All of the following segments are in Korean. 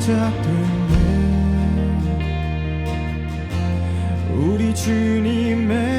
시작됐네. 우리 주님의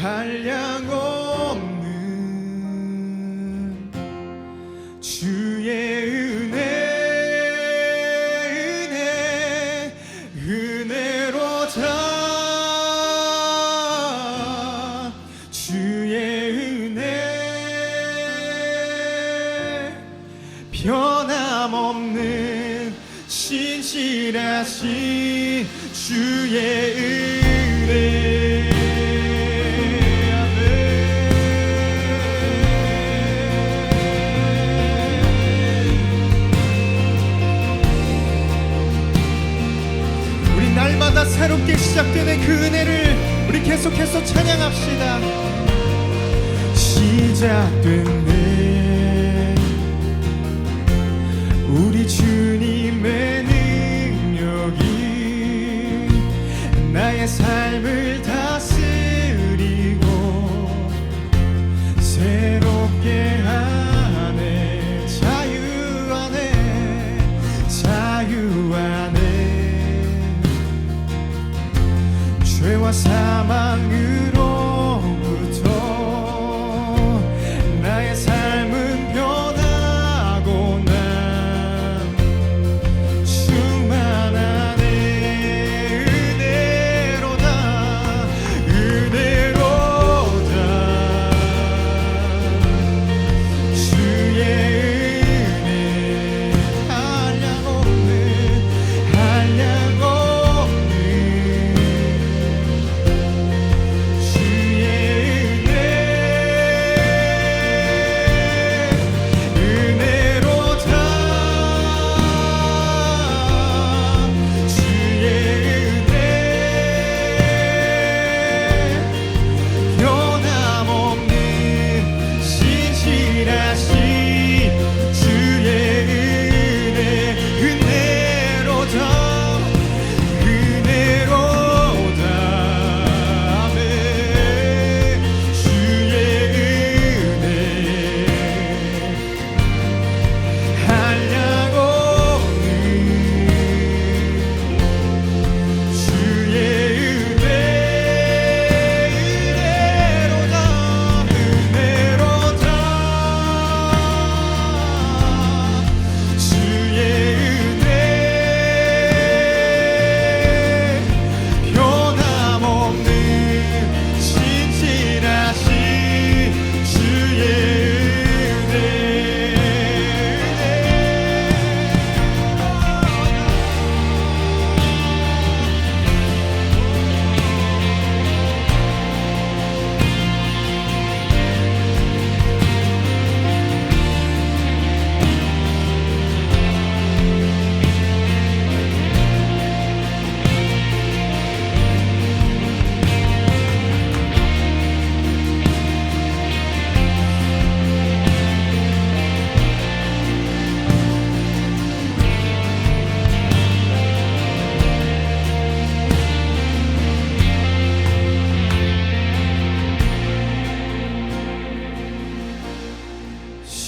한량 없는 주의 은혜 은혜 은혜로 다 주의 은혜 변함없는 신실하신 주의 은혜 날마다 새롭게 시작되는 그 은혜를 우리 계속해서 찬양합시다. 시작됐네 우리 주님의 능력이 나의 삶을 다 죄와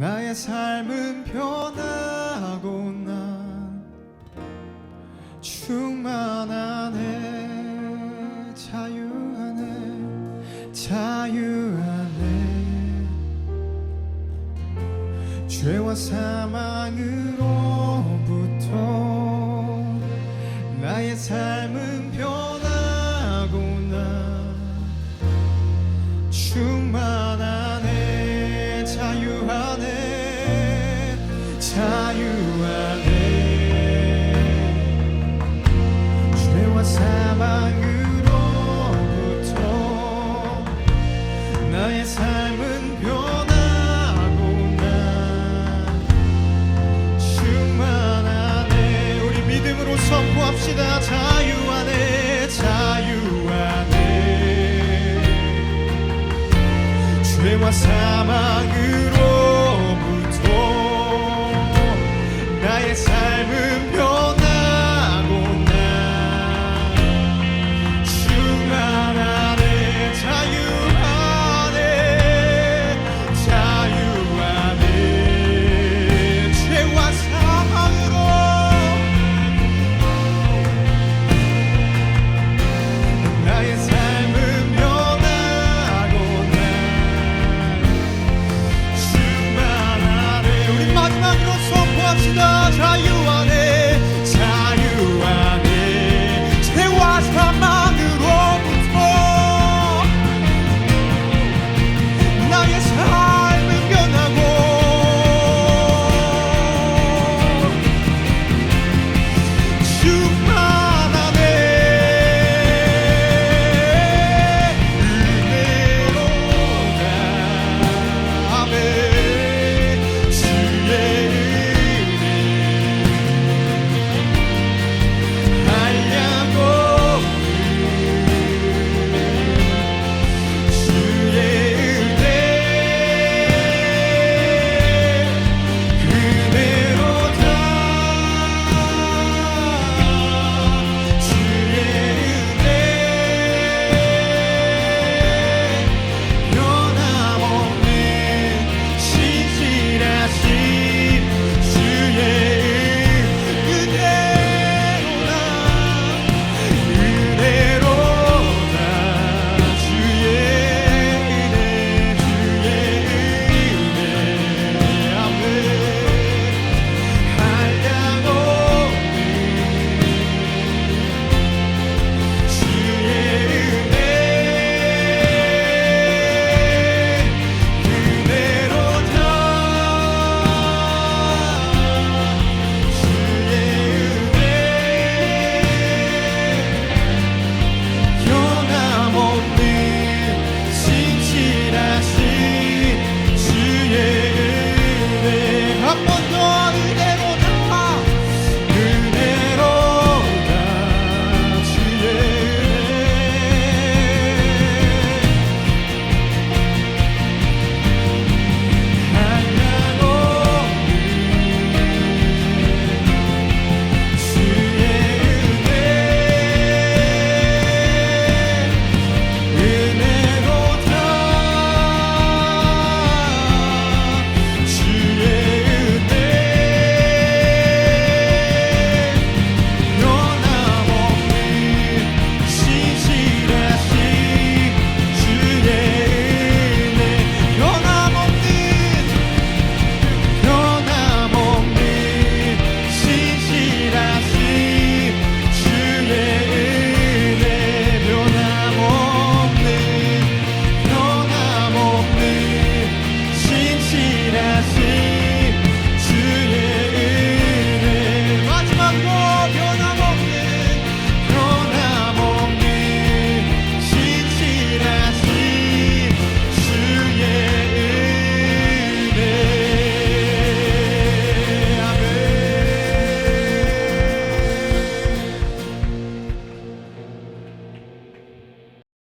나의 삶은 변하고 난 충만하네 자유 안에 자유 안에 죄와 사망으로부터 나의 삶은 변하고 난 충만하네 선포합시다. 자유 안에 자유 안에 죄와 사망으